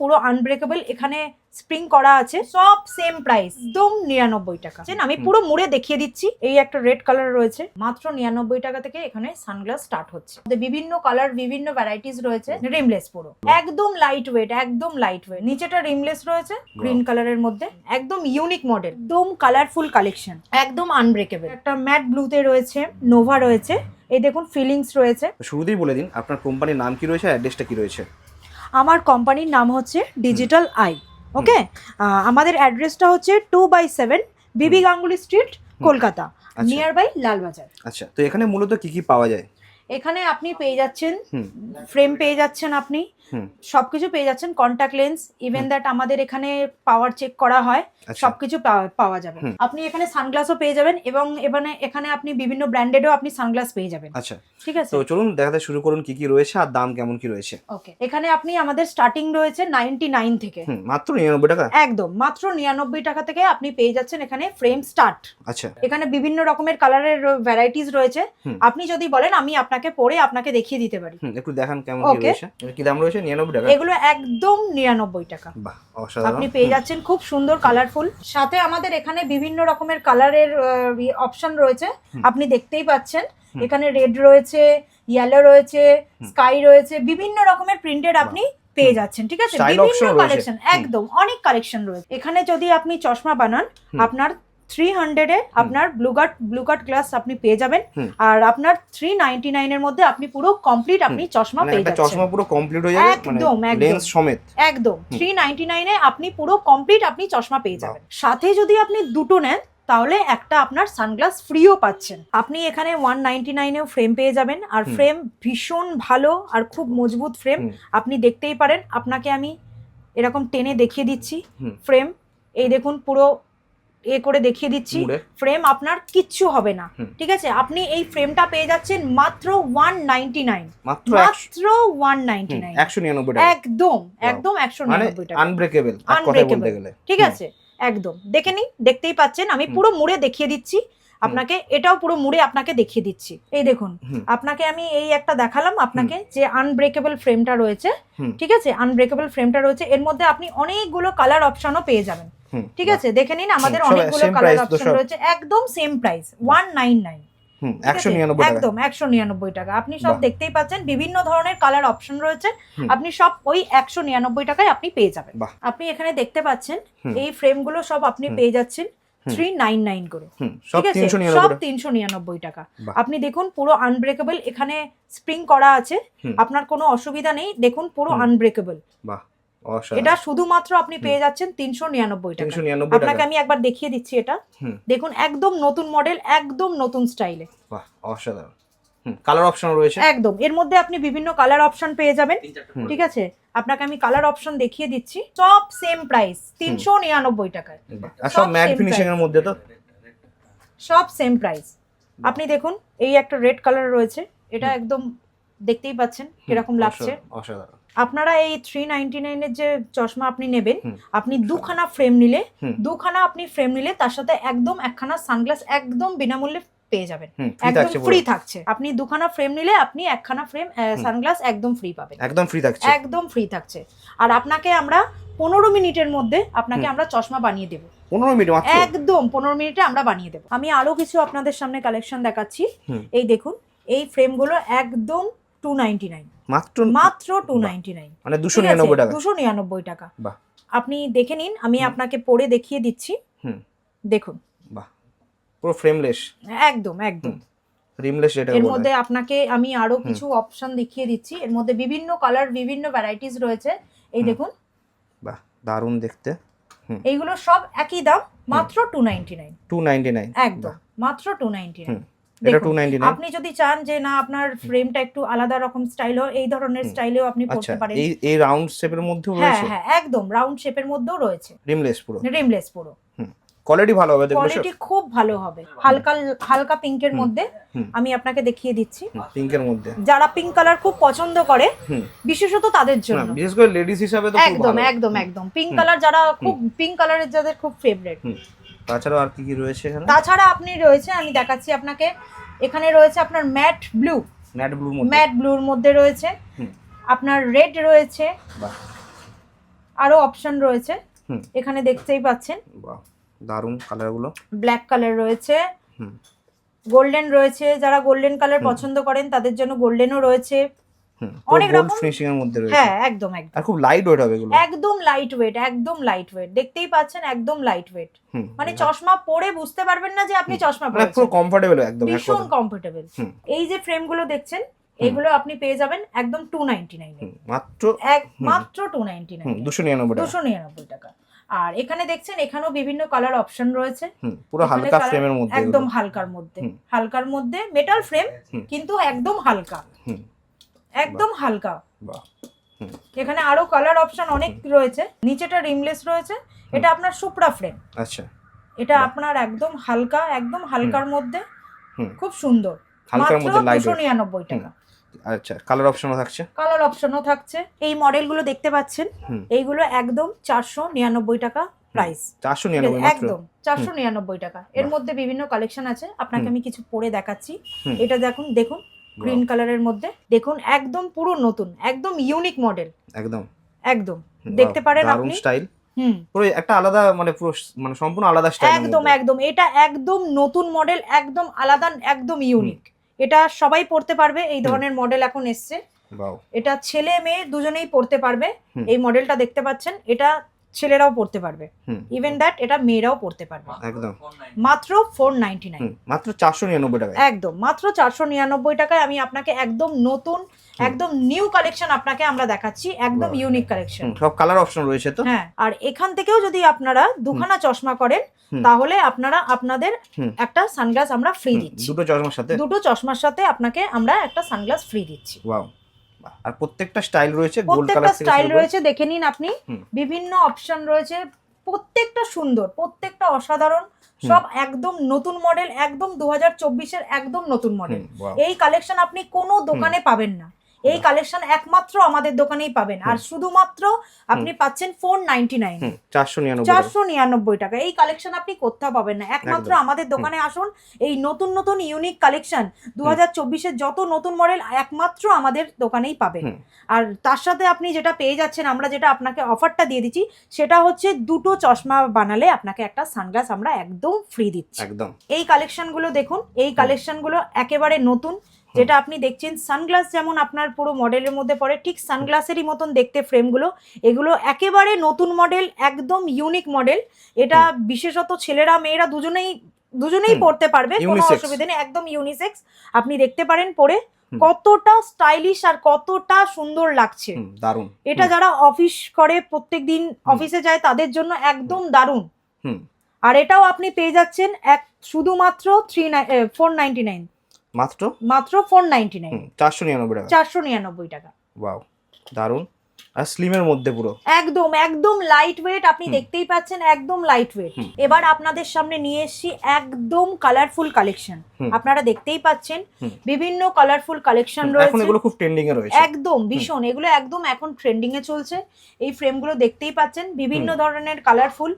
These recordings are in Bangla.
পুরো আনব্রেকেবল এখানে স্প্রিং করা আছে সব সেম প্রাইস একদম নিরানব্বই টাকা? আমি পুরো মুড়ে দেখিয়ে দিচ্ছি এই একটা রেড কালার রয়েছে মাত্র নিরানব্বই টাকা থেকে এখানে সানগ্লাস স্টার্ট হচ্ছে। বিভিন্ন কালার বিভিন্ন ভ্যারাইটিস রয়েছে রিমলেস পুরো। একদম লাইট ওয়েট একদম লাইট ওয়েট নিচেটা রিমলেস রয়েছে গ্রিন কালারের মধ্যে একদম ইউনিক মডেল একদম কালারফুল কালেকশন একদম আনব্রেকেবল একটা ম্যাট ব্লুতে রয়েছে নোভা রয়েছে এই দেখুন ফিলিংস রয়েছে। শুরুতেই বলে দিন আপনার কোম্পানির নাম কি রয়েছে অ্যাড্রেসটা কি রয়েছে? আমার কোম্পানির নাম হচ্ছে ডিজিটাল আই ওকে আমাদের অ্যাড্রেসটা হচ্ছে two by seven BB Ganguly street Kolkata nearby nearby Lalbazar. আচ্ছা তো এখানে মূলত কি কি পাওয়া যায়? এখানে আপনি পেয়ে যাচ্ছেন ফ্রেম পেয়ে যাচ্ছেন আপনি সবকিছু পেয়ে যাচ্ছেন কন্টাক্ট লেন্স ইভেন দ্যাট আমাদের এখানে পাওয়ার চেক করা হয় আচ্ছা। সবকিছু পাওয়া- যাবে। আপনি এখানে সানগ্লাসও পেয়ে যাবেন এবং এখানে এখানে আপনি বিভিন্ন ব্র্যান্ডেডও আপনি সানগ্লাস পেয়ে যাবেন। আচ্ছা। ঠিক আছে? তো চলুন দেখাতে শুরু করুন কি কি রয়েছে আর দাম কেমন কি রয়েছে। ওকে এখানে আপনি আমাদের স্টার্টিং রয়েছে নাইনটি নাইন থেকে মাত্র নিরানব্বই টাকা? একদম মাত্র নিরানব্বই টাকা থেকে আপনি পেয়ে যাচ্ছেন এখানে ফ্রেম স্টার্ট আচ্ছা। এখানে বিভিন্ন রকমের কালারের ভ্যারাইটিস রয়েছে। আপনি যদি বলেন আমি আপনাকে পরে আপনাকে দেখিয়ে দিতে পারি। একটু দেখান কেমন কি রয়েছে। কি দাম রয়েছে? নিরানব্বই টাকা। এগুলো একদম নিরানব্বই টাকা। বাহ অসাধারণ। আপনি পেয়ে যাচ্ছেন খুব সুন্দর কালারফুল সাথে আমাদের এখানে বিভিন্ন রকমের কালারের অপশন রয়েছে। আপনি দেখতেই পাচ্ছেন। এখানে রেড রয়েছে ইয়েলো রয়েছে স্কাই রয়েছে বিভিন্ন রকমের প্রিন্টেড আপনি পেয়ে যাচ্ছেন ঠিক আছে? বিভিন্ন কালেকশন একদম অনেক কালেকশন রয়েছে। এখানে যদি আপনি চশমা বানান আপনার থ্রি হান্ড্রেডে আপনার ব্লু কাট গ্লাস আপনি পেয়ে যাবেন। আর আপনার থ্রি নাইনটি নাইনের মধ্যে আপনি পুরো কমপ্লিট আপনি চশমা মানে পেয়ে যাচ্ছেন। চশমা পুরো কমপ্লিট হয়ে যাবে মানে একদম, একদম। লেন্স সমেত। একদম থ্রি নাইনটি নাইনে আপনি পুরো কমপ্লিট আপনি চশমা পেয়ে যাবেন। সাথে যদি আপনি দুটো নেন তাহলে একটা আপনার সানগ্লাস ফ্রিও পাচ্ছেন। আপনি এখানে ওয়ান নাইনটি নাইনেও ফ্রেম পেয়ে যাবেন। আর ফ্রেম ভীষণ ভালো আর খুব মজবুত ফ্রেম আপনি দেখতেই পারেন আপনাকে আমি এরকম টেনে দেখিয়ে দিচ্ছি। ফ্রেম এই দেখুন পুরো এ করে দেখিয়ে দিচ্ছি ফ্রেম আপনার কিচ্ছু হবে না। ঠিক আছে? আপনি এই ফ্রেমটা পেয়ে যাচ্ছেন মাত্র ওয়ান নাইনটি নাইন মাত্র ওয়ান নাইনটি নাইন একশো নিরানব্বই একদম একদম একশো মানে নিরানব্বই টাকা আনব্রেকেবল গেলে। ঠিক আছে? একদম। দেখে নিন দেখতেই পাচ্ছেন আমি পুরো মুড়ে দেখিয়ে দিচ্ছি। আপনাকে এটাও পুরো মুড়ে আপনাকে দেখিয়ে দিচ্ছি। এই দেখুন আপনাকে আমি এই একটা দেখালাম আপনাকে যে আনব্রেকেবল ফ্রেমটা রয়েছে ঠিক আছে? আনব্রেকেবল ফ্রেমটা রয়েছে এর মধ্যে আপনি অনেকগুলো কালার অপশনও পেয়ে যাবেন। ঠিক আছে? দেখে নিন আমাদের অনেকগুলো কালার অপশন রয়েছে। একদম same price one nine nine hmm একশো নিরানব্বই টাকা। একদম একশো নিরানব্বই টাকা। আপনি সব দেখতেই পাচ্ছেন বিভিন্ন ধরনের কালার অপশন রয়েছে। আপনি সব ওই একশো নিরানব্বই টাকায় আপনি পেয়ে যাবেন। আপনি এখানে দেখতে পাচ্ছেন। এই ফ্রেমগুলো সব আপনি পেয়ে যাচ্ছেন থ্রি নাইন নাইন করে। ঠিক আছে? সব তিনশো নিরানব্বই টাকা। আপনি দেখুন পুরো আনব্রেকেবল এখানে স্প্রিং করা আছে। আপনার কোনো অসুবিধা নেই দেখুন পুরো। আনব্রেকেবল এটা শুধুমাত্র আপনি পেয়ে যাচ্ছেন তিনশো নিরানব্বই টাকা তিনশো নিরানব্বই আপনাকে আমি একবার দেখিয়ে দিচ্ছি এটা। দেখুন একদম নতুন মডেল একদম নতুন স্টাইলে অসাধারণ। কালার অপশন রয়েছে। একদম। এর মধ্যে আপনি বিভিন্ন কালার অপশন পেয়ে যাবেন। ঠিক আছে? আপনাকে আমি কালার অপশন দেখিয়ে দিচ্ছি। সব সেম প্রাইস তিনশো নিরানব্বই টাকায়। আর সব ম্যাট ফিনিশিং এর মধ্যে তো? সব সেম প্রাইস আপনি দেখুন এই একটা রেড কালার রয়েছে। এটা একদম দেখতেই পাচ্ছেন কীরকম লাগছে। অসাধারণ। আপনারা এই থ্রি নাইনটি নাইনের যে চশমা আপনি নেবেন আপনি দুখানা ফ্রেম নিলে দুখানা আপনি ফ্রেম নিলে তার সাথে একদম একখানা সানগ্লাস একদম বিনামূল্যে পেয়ে যাবেন। একদম ফ্রি থাকছে। আপনি দুখানা ফ্রেম নিলে আপনি একখানা ফ্রেম সানগ্লাস একদম ফ্রি পাবেন। একদম ফ্রি থাকছে। একদম ফ্রি থাকছে। আর আপনাকে আমরা পনেরো মিনিটের মধ্যে আপনাকে আমরা চশমা বানিয়ে দেবো। পনেরো মিনিট একদম পনেরো মিনিটে আমরা বানিয়ে দেবো। আমি আরও কিছু আপনাদের সামনে কালেকশন দেখাচ্ছি। এই দেখুন এই ফ্রেমগুলো একদম টু নাইনটি নাইন মাত্র মাত্র টু নাইনটি নাইন মানে দুশো নিরানব্বই টাকা। দুশো নিরানব্বই টাকা। বাহ। আপনি দেখে নিন আমি আপনাকে পরে দেখিয়ে দিচ্ছি। হুম। দেখুন। বাহ। পুরো ফ্রেমলেস একদম একদম। রিমলেস এটা এর মধ্যে আপনাকে আমি আরও কিছু অপশন দেখিয়ে দিচ্ছি। এর মধ্যে বিভিন্ন কালার বিভিন্ন ভ্যারাইটিস রয়েছে। এই দেখুন। বাহ দারুণ দেখতে। এইগুলো সব একই দাম মাত্র two ninety nine two ninety nine একদম মাত্র টু নাইনটি নাইন এটা আপনি যদি চান যে না আপনার ফ্রেমটা একটু আলাদা রকম স্টাইল হয় এই ধরনের। স্টাইলেও আপনি আচ্ছা পড়তে পারেন। এই এই রাউন্ড শেপের মধ্যেও হ্যাঁ রয়েছে? হ্যাঁ একদম রাউন্ড শেপের মধ্যেও রয়েছে। রিমলেস পুরো? রিমলেস পুরো। কোয়ালিটি ভালো হবে দেখুন কোয়ালিটি খুব ভালো হবে। হালকা হালকা পিঙ্কের মধ্যে আমি আপনাকে দেখিয়ে দিচ্ছি। পিঙ্কের মধ্যে। যারা পিঙ্ক কালার খুব পছন্দ করে বিশেষত তাদের জন্য। বিশেষ করে লেডিস হিসাবে তো একদম একদম একদম। পিঙ্ক কালার যারা খুব পিঙ্ক কালারের যাদের খুব ফেভারিট তাছাড়াও আর কি কি রয়েছে এখানে? তাছাড়া আপনি রয়েছে আমি দেখাচ্ছি আপনাকে। এখানে রয়েছে আপনার ম্যাট ব্লু। ম্যাট ব্লুর মধ্যে? ম্যাট ব্লুর মধ্যে রয়েছে। আপনার রেড রয়েছে। আরও অপশন রয়েছে। এখানে দেখতেই পাচ্ছেন। বাহ দারুণ কালারগুলো। ব্ল্যাক কালার রয়েছে। হুম। গোল্ডেন রয়েছে। যারা গোল্ডেন কালার পছন্দ করেন তাদের জন্য গোল্ডেনও রয়েছে। অনেক রকম- ফিনিশিং এর মধ্যে রয়েছে। হ্যাঁ একদম একদম। আর খুব লাইট ওয়েট হবে এগুলো। একদম লাইট ওয়েট একদম লাইট ওয়েট দেখতেই পাচ্ছেন একদম লাইট ওয়েট মানে চশমা পরে বুঝতে পারবেন না যে আপনি চশমা মানে পুরো কমফোর্টেবল একদম ভীষণ কমফোর্টেবল এই যে ফ্রেমগুলো দেখছেন এগুলো আপনি পেয়ে যাবেন একদম টু নাইনটি নাইনে মাত্র এক মাত্র টু নাইনটি নাইন দুশো নিরানব্বই টাকা। দুশো নিরানব্বই টাকা। আর এখানে দেখছেন এখানেও বিভিন্ন কালার অপশন রয়েছে। পুরো হালকা ফ্রেমের মধ্যে একদম হালকার মধ্যে। হালকার মধ্যে মেটাল ফ্রেম কিন্তু একদম হালকা। একদম হালকা। এখানে আরও কালার অপশন অনেক রয়েছে। নিচেটা রিমলেস রয়েছে। এটা আপনার সুপ্রা ফ্রেম আচ্ছা। এটা আপনার একদম হালকা একদম হালকার মধ্যে। খুব সুন্দর। হালকার মধ্যে লাইট দুশো নিরানব্বই টাকা। আচ্ছা কালার অপশনও থাকছে? কালার অপশনও থাকছে। এই মডেলগুলো দেখতে পাচ্ছেন? এইগুলো একদম চারশো নিরানব্বই টাকা প্রাইস চারশো নিরানব্বই মাত্র। একদম চারশো নিরানব্বই টাকা। এর মধ্যে বিভিন্ন কালেকশন আছে। আপনাকে আমি কিছু পরে দেখাচ্ছি। এটা দেখুন দেখুন। গ্রিন কালারের মধ্যে। দেখুন একদম পুরো নতুন একদম ইউনিক মডেল একদম। একদম। দেখতে পারেন আপনি। Style hmm. পুরো একটা আলাদা মানে পুরো মানে সম্পূর্ণ আলাদা স্টাইল একদম একদম। এটা একদম নতুন মডেল একদম আলাদা একদম ইউনিক এটা সবাই পড়তে পারবে এই ধরনের মডেল এখন এসছে। এটা ছেলে মেয়ে দুজনেই পড়তে পারবে। এই মডেলটা দেখতে পাচ্ছেন। এটা ছেলেরাও পড়তে পারবে। ইভেন দ্যাট এটা মেয়েরাও পড়তে পারবে। একদম। মাত্র ফোর নাইনটি নাইন মাত্র চারশো নিরানব্বই টাকায়। একদম মাত্র চারশো নিরানব্বই টাকায় আমি আপনাকে একদম নতুন একদম নিউ কালেকশন আপনাকে আমরা দেখাচ্ছি একদম ইউনিক কালেকশন সব কালার অপশন রয়েছে তো? হ্যাঁ আর এখান থেকেও যদি আপনারা দুখানা চশমা করেন তাহলে আপনারা আপনাদের একটা সানগ্লাস আমরা ফ্রি দিচ্ছি। দুটো চশমার সাথে? দুটো চশমার সাথে আপনাকে আমরা একটা সানগ্লাস ফ্রি দিচ্ছি। ওয়াও আর প্রত্যেকটা স্টাইল রয়েছে গোল্ড কালার থেকে স্টাইল রয়েছে দেখে নিন আপনি। বিভিন্ন অপশন রয়েছে প্রত্যেকটা সুন্দর প্রত্যেকটা অসাধারণ সব একদম নতুন মডেল একদম দু হাজার চব্বিশের একদম নতুন মডেল এই কালেকশন আপনি কোনো দোকানে পাবেন না। এই কালেকশন একমাত্র আমাদের দোকানেই পাবেন। আর শুধুমাত্র আপনি পাচ্ছেন ফোর নাইনটি নাইন চারশো নিরানব্বই টাকা। চারশো নিরানব্বই টাকা। এই কালেকশন আপনি কোথাও পাবেন না। একমাত্র আমাদের দোকানে আসুন এই নতুন নতুন ইউনিক কালেকশন দু হাজার চব্বিশের যত নতুন মডেল একমাত্র আমাদের দোকানেই পাবেন। আর তার সাথে আপনি যেটা পেয়ে যাচ্ছেন আমরা যেটা আপনাকে অফারটা দিয়ে দিচ্ছি সেটা হচ্ছে দুটো চশমা বানালে আপনাকে একটা সানগ্লাস আমরা একদম ফ্রি দিচ্ছি। একদম। এই কালেকশনগুলো দেখুন এই কালেকশনগুলো একেবারে নতুন। যেটা আপনি দেখছেন সানগ্লাস যেমন আপনার পুরো মডেলের মধ্যে পড়ে ঠিক সানগ্লাসেরই মতন দেখতে ফ্রেমগুলো এগুলো একেবারে নতুন মডেল একদম ইউনিক মডেল এটা বিশেষত ছেলেরা মেয়েরা দুজনেই দুজনেই পড়তে পারবে কোনো অসুবিধা নেই একদম ইউনিসেক্স আপনি দেখতে পারেন পরে কতটা স্টাইলিশ আর কতটা সুন্দর লাগছে। দারুণ। এটা যারা অফিস করে প্রত্যেকদিন অফিসে যায় তাদের জন্য একদম দারুণ। আর এটাও আপনি পেয়ে যাচ্ছেন এক শুধুমাত্র থ্রি ফোর নাইনটি নাইন মাত্র? মাত্র ফোর নাইনটি নাইন চারশো নিরানব্বই টাকা। চারশো নিরানব্বই টাকা। ওয়াও দারুণ। আর স্লিমের মধ্যে পুরো। একদম একদম লাইট ওয়েট আপনি দেখতেই পাচ্ছেন একদম লাইট ওয়েট এবার আপনাদের সামনে নিয়ে এসেছি একদম কালারফুল কালেকশন আপনারা দেখতেই পাচ্ছেন বিভিন্ন কালারফুল কালেকশন হুম, এখন রয়েছে এগুলো খুব ট্রেন্ডিং এ রয়েছে। একদম ভীষণ। এগুলো একদম এখন ট্রেন্ডিং এ চলছে। এই ফ্রেমগুলো দেখতেই পাচ্ছেন। বিভিন্ন ধরনের কালারফুল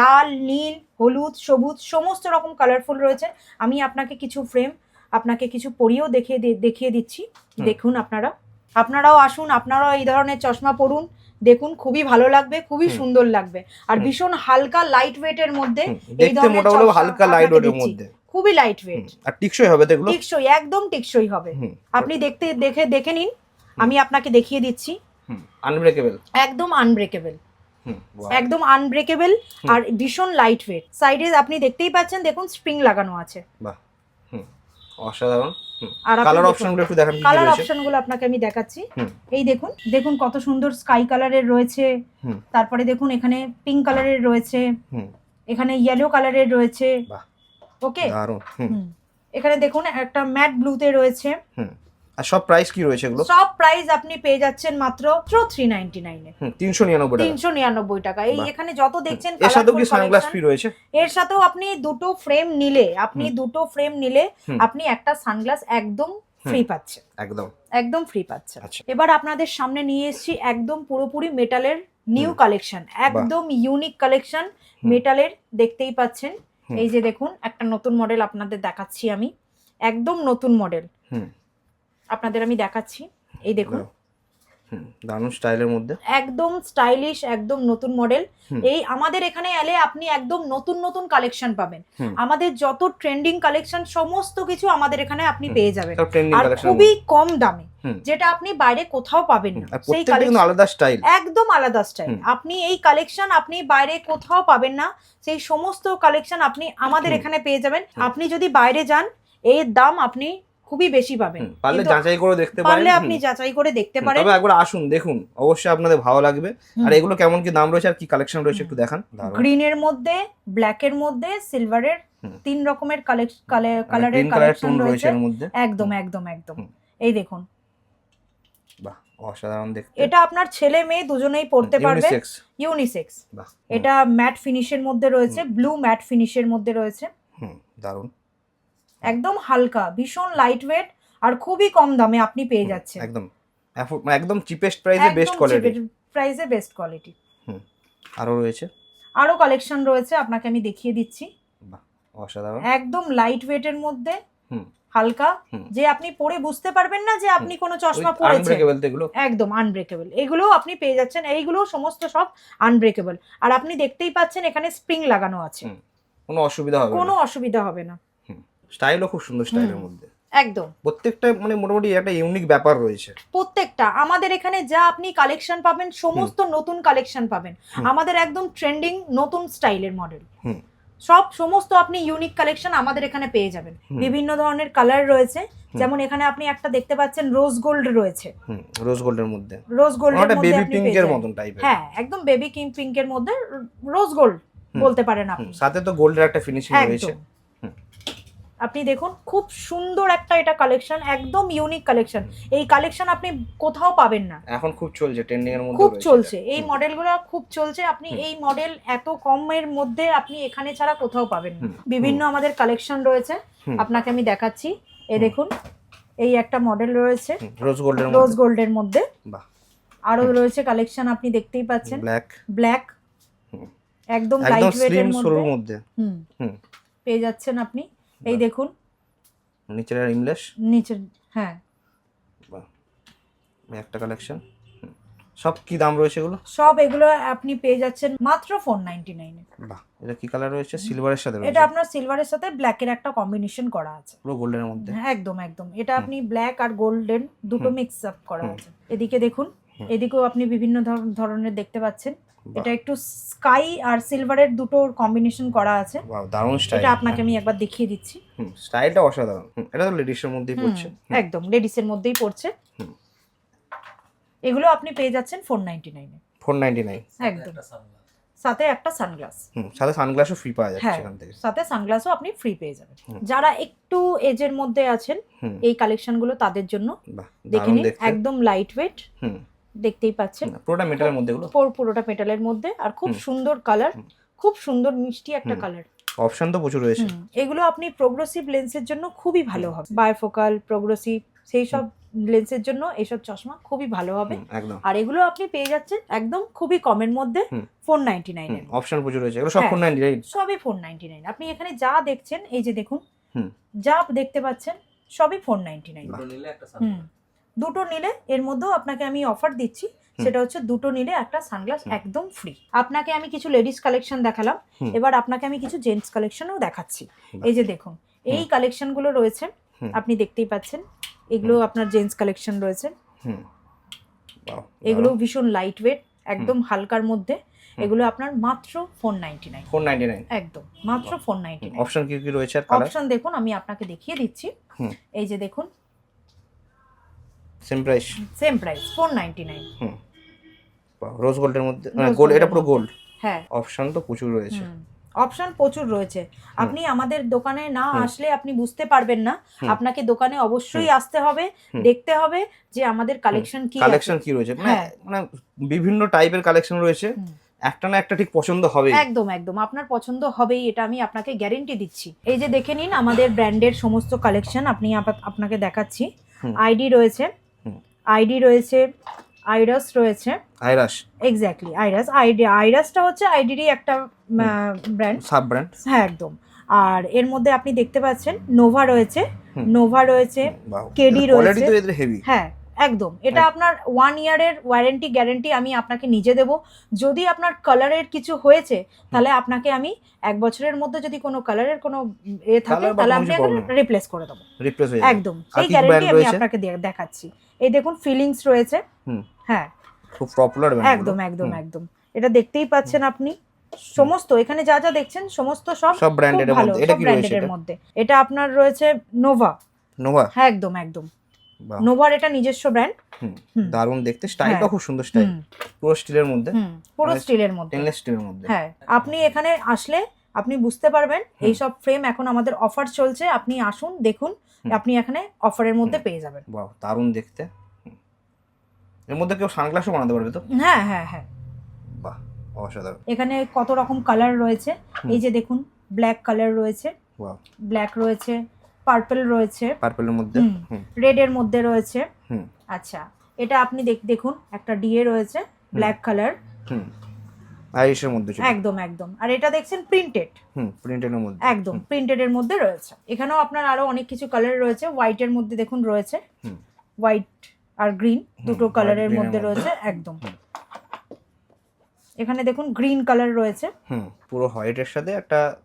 লাল নীল হলুদ সবুজ সমস্ত রকম কালারফুল রয়েছে। আমি আপনাকে কিছু ফ্রেম আপনাকে কিছু পরিয়েও দেখিয়ে দেখিয়ে দিচ্ছি। দেখুন আপনারা। আপনারাও আসুন আপনারাও এই ধরনের চশমা পরুন। দেখুন খুবই ভালো লাগবে খুবই সুন্দর লাগবে। আর ভীষণ হালকা লাইট ওয়েটের মধ্যে এই ধরনের হালকা লাইট ওয়েটের মধ্যে। খুবই লাইট ওয়েট আর টিকসই হবে এগুলো টিকসই একদম টিকসই হবে। আপনি দেখতে দেখে দেখে নিন। আমি আপনাকে দেখিয়ে দিচ্ছি। আনব্রেকেবল একদম আনব্রেকেবল একদম আনব্রেকেবল আর ভীষণ লাইট ওয়েট সাইডে আপনি দেখতেই পাচ্ছেন দেখুন স্প্রিং লাগানো আছে। বাহ। অসাধারণ। আর কালার অপশনগুলো একটু দেখান কালার অপশনগুলো অপশনগুলো আপনাকে আমি দেখাচ্ছি। এই দেখুন দেখুন কত সুন্দর স্কাই কালারের রয়েছে। তারপরে দেখুন এখানে পিঙ্ক কালারের রয়েছে। এখানে ইয়েলো কালারের রয়েছে। ওকে। এখানে দেখুন একটা ম্যাট ব্লুতে রয়েছে। আর সব প্রাইস কি রয়েছে এগুলো সব প্রাইস আপনি পেয়ে যাচ্ছেন মাত্র থ্রি নাইনটি নাইনে তিনশো নিরানব্বই তিনশো নিরানব্বই টাকা এই এখানে যত দেখছেন এর সাথেও কি সানগ্লাস ফ্রি রয়েছে এর সাথেও আপনি দুটো ফ্রেম নিলে আপনি দুটো ফ্রেম নিলে আপনি একটা সানগ্লাস একদম ফ্রি পাচ্ছেন একদম একদম ফ্রি পাচ্ছেন। এবার আপনাদের সামনে নিয়ে এসেছি একদম পুরোপুরি মেটালের নিউ কালেকশন একদম ইউনিক কালেকশন মেটালের দেখতেই পাচ্ছেন এই যে দেখুন একটা নতুন মডেল আপনাদের দেখাচ্ছি আমি একদম নতুন মডেল আপনাদের আমি দেখাচ্ছি। এই দেখুন। দারুণ স্টাইলের মধ্যে। একদম স্টাইলিশ একদম নতুন মডেল। এই আমাদের এখানে এলে আপনি একদম নতুন নতুন কালেকশন পাবেন। আমাদের যত ট্রেন্ডিং কালেকশন সমস্ত কিছু আমাদের এখানে আপনি পেয়ে যাবেন। আর খুবই কম দামে যেটা আপনি বাইরে কোথাও পাবেন না। সেই কালেকশন আলাদা স্টাইল। একদম আলাদা স্টাইল। আপনি এই কালেকশন আপনি বাইরে কোথাও পাবেন না। সেই সমস্ত কালেকশন আপনি আমাদের এখানে পেয়ে যাবেন। আপনি যদি বাইরে যান এর দাম আপনি খুবই বেশি পাবেন। পারলে যাচাই করে দেখতে পারেন। পারলে আপনি যাচাই করে দেখতে পারেন। তবে একবার আসুন দেখুন। অবশ্যই আপনাদের ভালো লাগবে। আর এগুলো কেমন কি দাম রয়েছে আর কি কালেকশন রয়েছে একটু দেখান। দারুণ। গ্রিনের মধ্যে ব্ল্যাক এর মধ্যে সিলভারের। তিন রকমের মানে কালারের কালেকশন রয়েছে এর একদম একদম একদম। এই দেখুন। বাহ অসাধারণ দেখতে। এটা আপনার ছেলে মেয়ে দুজনেই পড়তে পারবে। ইউনিসেক্স বাহ এটা ম্যাট ফিনিশের মধ্যে রয়েছে ব্লু ম্যাট ফিনিশের মধ্যে রয়েছে। হুম দারুণ। একদম হালকা ভীষণ লাইট ওয়েট আর খুবই কম দামে আপনি পেয়ে যাচ্ছেন। একদম। মানে একদম চিপেস্ট প্রাইসে বেস্ট কোয়ালিটি প্রাইসে বেস্ট কোয়ালিটি আরও রয়েছে? আরও কালেকশন রয়েছে আপনাকে আমি দেখিয়ে দিচ্ছি। অসাধারণ। একদম লাইট ওয়েটের মধ্যে হুম। হালকা হুম। যে আপনি পরে বুঝতে পারবেন না যে আপনি কোনো চশমা পরেছেন। একদম আনব্রেকেবল এগুলো আপনি পেয়ে যাচ্ছেন এইগুলো সমস্ত সব আনব্রেকেবল আর আপনি দেখতেই পাচ্ছেন এখানে স্প্রিং লাগানো আছে। কোনো অসুবিধা হবে কোনো অসুবিধা হবে না। স্টাইলও খুব সুন্দর স্টাইলের মধ্যে। একদম। প্রত্যেকটা মানে মোটামুটি একটা ইউনিক ব্যাপার রয়েছে। প্রত্যেকটা। আমাদের এখানে যা আপনি কালেকশন পাবেন সমস্ত নতুন কালেকশন পাবেন। আমাদের একদম ট্রেন্ডিং নতুন স্টাইলের মডেল সব সমস্ত আপনি ইউনিক কালেকশন আমাদের এখানে পেয়ে যাবেন। বিভিন্ন ধরনের কালার রয়েছে। যেমন এখানে আপনি একটা দেখতে পাচ্ছেন রোজ গোল্ড রয়েছে। রোজ গোল্ডের মধ্যে। রোজ গোল্ডের ওটা বেবি পিঙ্কের যাবেন। মতন টাইপের হ্যাঁ একদম বেবি কিং পিঙ্কের মধ্যে রোজ গোল্ড বলতে পারেন আপনি। সাথে তো গোল্ডের একটা ফিনিশিং রয়েছে। আপনি দেখুন খুব সুন্দর একটা এটা কালেকশন একদম ইউনিক কালেকশন এই কালেকশন আপনি কোথাও পাবেন না। এখন খুব চলছে ট্রেন্ডিং এর মধ্যে খুব চলছে। এই। মডেলগুলো খুব চলছে। আপনি এই মডেল এত কমের মধ্যে আপনি এখানে ছাড়া কোথাও পাবেন না। বিভিন্ন আমাদের কালেকশন রয়েছে। আপনাকে আমি দেখাচ্ছি। এ দেখুন এই একটা মডেল রয়েছে। রোজ গোল্ডের রোজ গোল্ডের মধ্যে। বাহ। আরও রয়েছে কালেকশন আপনি দেখতেই পাচ্ছেন। ব্ল্যাক ব্ল্যাক একদম লাইট ওয়েটের মধ্যে। হুম। পেয়ে যাচ্ছেন আপনি। এই দেখুন। নিচের আর ইংলিশ নিচের হ্যাঁ। একটা কালেকশন সব কি দাম রয়েছে এগুলো? সব এগুলো আপনি পেয়ে যাচ্ছেন মাত্র ফোর নাইনটি নাইনে বাহ। এটা কি কালার রয়েছে? সিলভারের সাথে এটা আপনার সিলভারের সাথে ব্ল্যাকের একটা কম্বিনেশন করা আছে। পুরো গোল্ডের মধ্যে? হ্যাঁ, একদম একদম। এটা আপনি ব্ল্যাক আর গোল্ডেন দুটো। মিক্স আপ করা আছে। এদিকে দেখুন এদিকেও আপনি বিভিন্ন ধরনের দেখতে পাচ্ছেন। এটা একটু স্কাই আর সিলভারের দুটোর কম্বিনেশন করা আছে। বাহ দারুণ স্টাইল এটা আপনাকে আমি একবার দেখিয়ে দিচ্ছি। হুম স্টাইলটা অসাধারণ। এটা তো লেডিসের মধ্যেই পড়ছে। একদম লেডিসের মধ্যেই পড়ছে। এগুলো আপনি পেয়ে যাচ্ছেন ফোর নাইনটি নাইনে ফোর নাইনটি নাইন একদম। সাথে একটা সানগ্লাস হুম সাথে সানগ্লাসও ফ্রি পাওয়া যাচ্ছে হ্যাঁ। এখান থেকে। সাথে সানগ্লাসও আপনি ফ্রি পেয়ে যাবেন। যারা একটু এজের মধ্যে আছেন এই কালেকশনগুলো তাদের জন্য দেখে নিন একদম লাইট ওয়েট হুম। দেখতেই পাচ্ছেন। পুরোটা মেটালের মধ্যে এগুলো পুরোটা মেটালের মধ্যে আর খুব সুন্দর কালার খুব সুন্দর মিষ্টি একটা কালার অপশন তো প্রচুর রয়েছে। এগুলো আপনি প্রোগ্রেসিভ লেন্সের জন্য খুবই ভালো হবে। বায়োফোকাল প্রোগ্রেসিভ সেই সব লেন্সের জন্য এইসব চশমা খুবই ভালো হবে। আর এগুলো আপনি পেয়ে যাচ্ছেন একদম খুবই কমের মধ্যে ফোর নাইনটি নাইনের অপশন প্রচুর রয়েছে। এগুলো সব। ফোর নাইনটি রাইট সবই ফোর নাইনটি নাইন আপনি এখানে যা দেখছেন এই যে দেখুন যা দেখতে পাচ্ছেন সবই ফোর নাইনটি নাইন হুম। দুটো নিলে এর মধ্যেও আপনাকে আমি অফার দিচ্ছি। সেটা হচ্ছে দুটো নিলে একটা সানগ্লাস একদম ফ্রি আপনাকে আমি কিছু লেডিস কালেকশন দেখালাম। এবার আপনাকে আমি কিছু জেন্টস কালেকশনও দেখাচ্ছি। এই যে দেখুন এই কালেকশনগুলো রয়েছে আপনি দেখতেই পাচ্ছেন এগুলো আপনার জেন্টস কালেকশন রয়েছে। এগুলো ভীষণ লাইট ওয়েট একদম হালকার মধ্যে। এগুলো আপনার মাত্র four ninety nine four ninety nine একদম মাত্র ফোর নাইনটি নাইন অপশন কি কি রয়েছে অপশন দেখুন আমি আপনাকে দেখিয়ে দিচ্ছি। এই যে দেখুন same price same price four ninety nine hmm rose গোল্ডের মধ্যে গোল্ড এটা পুরো গোল্ড হ্যাঁ। অপশন তো প্রচুর রয়েছে। অপশন প্রচুর রয়েছে। আপনি আমাদের দোকানে না আসলে আপনি বুঝতে পারবেন না। আপনাকে দোকানে অবশ্যই আসতে হবে দেখতে হবে যে আমাদের কালেকশন কি কালেকশন কি রয়েছে? মানে হ্যাঁ। মানে বিভিন্ন টাইপের কালেকশন রয়েছে। একটা না একটা ঠিক পছন্দ হবে। একদম একদম। আপনার পছন্দ হবেই এটা আমি আপনাকে গ্যারেন্টি দিচ্ছি। এই যে দেখে নিন আমাদের ব্র্যান্ডের সমস্ত কালেকশন আপনি আপনাকে দেখাচ্ছি। আইডি রয়েছে। আইডি রয়েছে আইরাস রয়েছে। আইরাস। এক্স্যাক্টলি আইরাস। আইডি আইরাসটা হচ্ছে আইডিরই একটা ব্র্যান্ড সাব ব্র্যান্ড হ্যাঁ একদম। আর এর মধ্যে আপনি দেখতে পাচ্ছেন নোভা রয়েছে। নোভা রয়েছে কেডি রয়েছে। হ্যাঁ একদম। এটা আপনার ওয়ান ইয়ারের ওয়ারেন্টি গ্যারেন্টি আমি আপনাকে নিজে দেব। যদি আপনার কালারের কিছু হয়েছে তাহলে আপনাকে আমি এক বছরের মধ্যে যদি কোনো কালারের কোনো এ থাকে তাহলে আমি। রিপ্লেস করে দেবো। রিপ্লেস হয়ে যাবে। একদম। সেই গ্যারেন্টি আমি আপনাকে দেখাচ্ছি। এই দেখুন ফিলিংস রয়েছে। হ্যাঁ। খুব পপুলার একদম একদম একদম। এটা দেখতেই পাচ্ছেন আপনি। সমস্ত এখানে যা যা দেখছেন সমস্ত সব সব ব্র্যান্ডেড ভালো মধ্যে। এটা কি রয়েছে এটা? মধ্যে। এটা আপনার রয়েছে নোভা নোভা হ্যাঁ একদম একদম। নোভার এটা নিজস্ব ব্র্যান্ড। দারুণ দেখতে। স্টাইলটা হ্যাঁ। খুব সুন্দর স্টাইল পুরো স্টিলের মধ্যে। হুম পুরো মানে স্টিলের মধ্যে। স্টেনলেস স্টিলের মধ্যে। হ্যাঁ আপনি এখানে আসলে আপনি বুঝতে পারবেন এই সব ফ্রেম এখন আমাদের অফার চলছে। আপনি আসুন দেখুন আপনি এখানে অফারের মধ্যে পেয়ে যাবেন। বাহ দারুণ দেখতে। এর মধ্যে কেউ সানগ্লাসও বানাতে পারবে তো? হ্যাঁ হ্যাঁ হ্যাঁ। বাহ অসাধারণ। এখানে কত রকম কালার রয়েছে। এই যে দেখুন ব্ল্যাক কালার রয়েছে। বাহ। ব্ল্যাক রয়েছে পার্পল রয়েছে। পার্পলের মধ্যে? রেড এর মধ্যে রয়েছে। আচ্ছা এটা আপনি দেখ- দেখুন একটা ডিএ রয়েছে ব্ল্যাক কালার হুম। আইরিশের মধ্যে একদম একদম। আর এটা দেখছেন প্রিন্টেড হুম প্রিন্টের মধ্যে। একদম প্রিন্টেড এর মধ্যে রয়েছে। এখানেও আপনার আরও অনেক কিছু কালার রয়েছে। হোয়াইট এর মধ্যে দেখুন রয়েছে। হোয়াইট আর গ্রিন দুটো কালারের এর মধ্যে মধ্যে। রয়েছে। একদম। এখানে দেখুন গ্রিন কালার রয়েছে। হুম পুরো হোয়াইটের সাথে একটা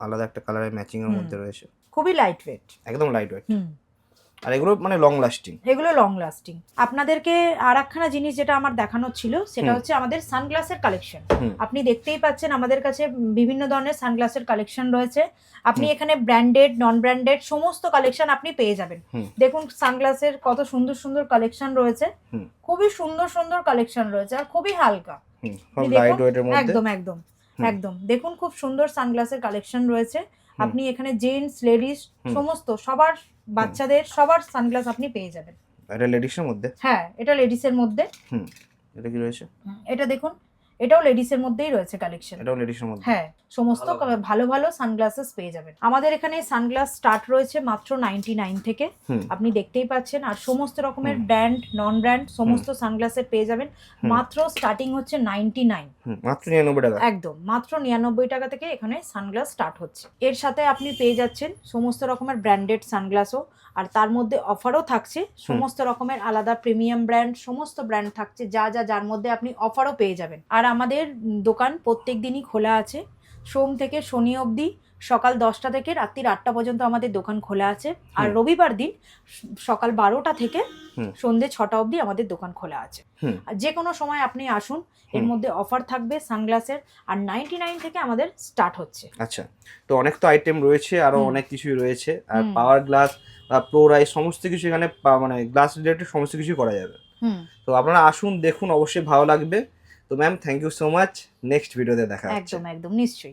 আলাদা একটা কালারের ম্যাচিং এর মধ্যে রয়েছে। খুবই লাইট ওয়েট একদম লাইট ওয়েট আর এগুলো মানে লং লাস্টিং এগুলো লং লাস্টিং আপনাদেরকে আর একখানা জিনিস যেটা আমার দেখানোর ছিল সেটা হচ্ছে আমাদের সানগ্লাসের কালেকশন আপনি দেখতেই পাচ্ছেন আমাদের কাছে বিভিন্ন ধরনের সানগ্লাসের কালেকশন রয়েছে। আপনি এখানে ব্র্যান্ডেড নন ব্র্যান্ডেড সমস্ত কালেকশন আপনি পেয়ে যাবেন। দেখুন সানগ্লাসের কত সুন্দর সুন্দর কালেকশন রয়েছে। খুবই সুন্দর সুন্দর কালেকশন রয়েছে আর খুবই হালকা। দেখুন, একদম একদম। একদম। দেখুন খুব সুন্দর সানগ্লাসের কালেকশন রয়েছে। আপনি এখানে জেন্টস লেডিস সমস্ত সবার বাচ্চাদের সবার সানগ্লাস আপনি পেয়ে যাবেন। এটা লেডিসের মধ্যে? হ্যাঁ এটা লেডিসের মধ্যে। হুম এটা কি রয়েছে? এটা দেখুন এটাও লেডিসের মধ্যেই রয়েছে কালেকশন এটাও লেডিসের মধ্যে। হ্যাঁ সমস্ত ভালো ভালো। সানগ্লাসেস পেয়ে যাবেন। আমাদের এখানে সানগ্লাস স্টার্ট রয়েছে মাত্র নাইনটি নাইন থেকে আপনি দেখতেই পাচ্ছেন আর সমস্ত রকমের ব্র্যান্ড নন ব্র্যান্ড সমস্ত সানগ্লাসের পেয়ে যাবেন। মাত্র স্টার্টিং হচ্ছে নাইনটি নাইন হুম মাত্র নিরানব্বই টাকা। একদম মাত্র নিরানব্বই টাকা থেকে এখানে সানগ্লাস স্টার্ট হচ্ছে। এর সাথে আপনি পেয়ে যাচ্ছেন সমস্ত রকমের ব্র্যান্ডেড সানগ্লাসও আর তার মধ্যে অফারও থাকছে। সমস্ত রকমের আলাদা প্রিমিয়াম ব্র্যান্ড সমস্ত ব্র্যান্ড থাকছে যা যা যার মধ্যে আপনি অফারও পেয়ে যাবেন। আর আমাদের দোকান প্রত্যেক দিনই খোলা আছে। সোম থেকে শনি অবধি সকাল দশটা থেকে রাত্রির আটটা পর্যন্ত আমাদের দোকান খোলা আছে। আর রবিবার দিন সকাল বারোটা থেকে। সন্ধে ছটা অবধি আমাদের দোকান খোলা আছে। আর যে কোনো সময় আপনি আসুন এর মধ্যে অফার থাকবে সানগ্লাসের। আর নাইনটি নাইন থেকে আমাদের স্টার্ট হচ্ছে। আচ্ছা তো অনেক তো আইটেম রয়েছে আরও অনেক কিছুই রয়েছে। আর পাওয়ার গ্লাস বা প্রো রাইস সমস্ত কিছু এখানে মানে গ্লাস রিলেটেড সমস্ত কিছু করা যাবে। হুম। তো আপনারা আসুন দেখুন অবশ্যই ভালো লাগবে। তো ma'am thank you so much next ভিডিওতে দেখা হচ্ছে। একদম একদম নিশ্চয়ই।